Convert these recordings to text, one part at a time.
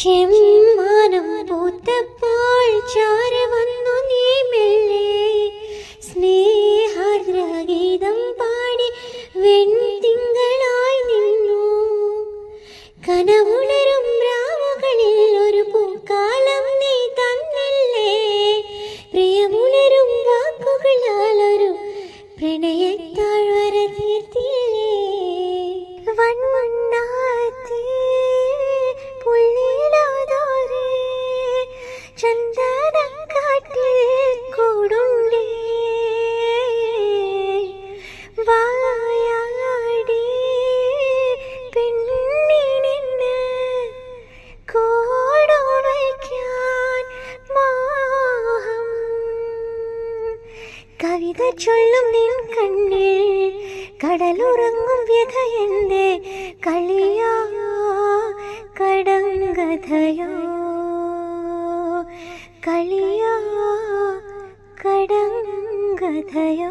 ചെമ്മാനം പൂത്തപ്പോൾ ചാര വന്നു നീ മെല്ലെ. സ്നേഹാർദ്രഗീതം പാടി വെൺതിങ്കളായി നിന്നു. കനവുണരും രാവുകളിൽ ഒരു പൂക്കാലം നീ തന്നല്ലേ. പ്രിയമുണരും വാക്കുകളാൽ ഒരു പ്രണയത്താഴ്വര കവിത ചൊല്ലും നിൻ കണ്ണിൽ. കടലുറങ്ങും വ്യഥയെന്റെ കളിയോ. കടങ്കഥയോ. കളിയോ. കടങ്കഥയോ.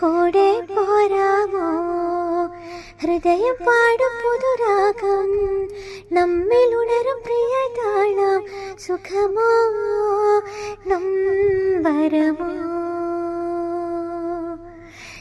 കൂടെ പോരാമോ? ഹൃദയം പാടും പുതുരാഗം. നമ്മിൽ ഉണരും പ്രിയതാളം. സുഖമോ? നമ്പരമോ?